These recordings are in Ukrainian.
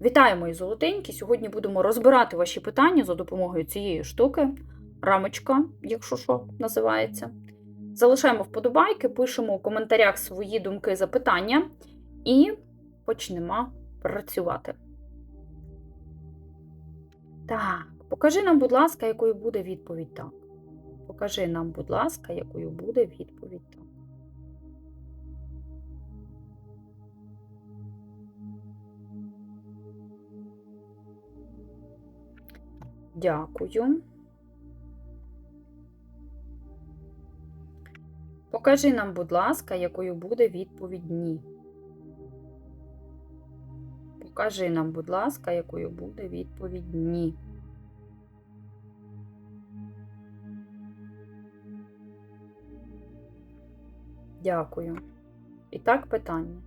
Вітаю, мої золотенькі! Сьогодні будемо розбирати ваші питання за допомогою цієї штуки. Рамочка, якщо що, називається. Залишаємо вподобайки, пишемо у коментарях свої думки, запитання і почнемо працювати. Так, покажи нам, будь ласка, якою буде відповідь так. Покажи нам, будь ласка, якою буде відповідь так. Дякую. Покажи нам, будь ласка, якою буде відповідь ні. Покажи нам, будь ласка, якою буде відповідь ні. Дякую. І так питання.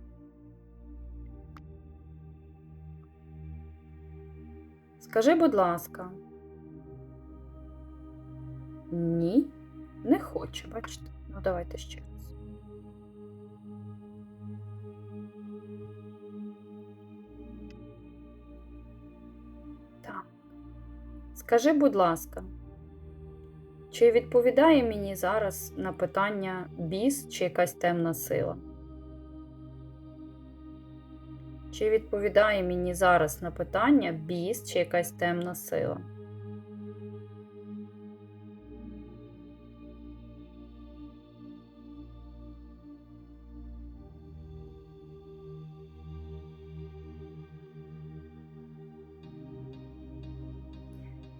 Скажи, будь ласка. Ні, не хочу, бачите? Ну, давайте ще раз. Так. Скажи, будь ласка, чи відповідає мені зараз на питання біс чи якась темна сила? Чи відповідає мені зараз на питання біс чи якась темна сила?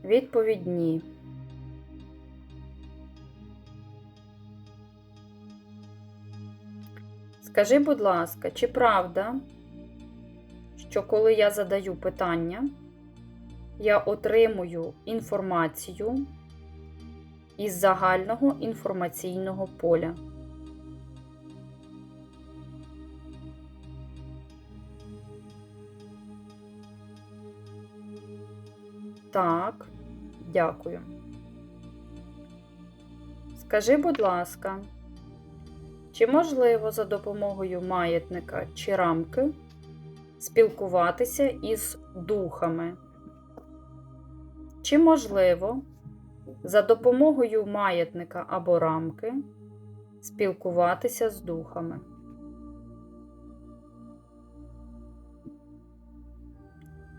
Відповідь ні. Скажи, будь ласка, чи правда, що коли я задаю питання, я отримую інформацію із загального інформаційного поля? Так, дякую. Скажи, будь ласка, чи можливо за допомогою маятника чи рамки спілкуватися із духами? Чи можливо за допомогою маятника або рамки спілкуватися з духами?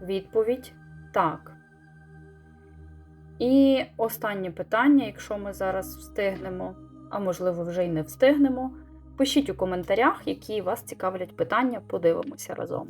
Відповідь так. І останнє питання, якщо ми зараз встигнемо, а можливо, вже й не встигнемо, пишіть у коментарях, які вас цікавлять питання, подивимося разом.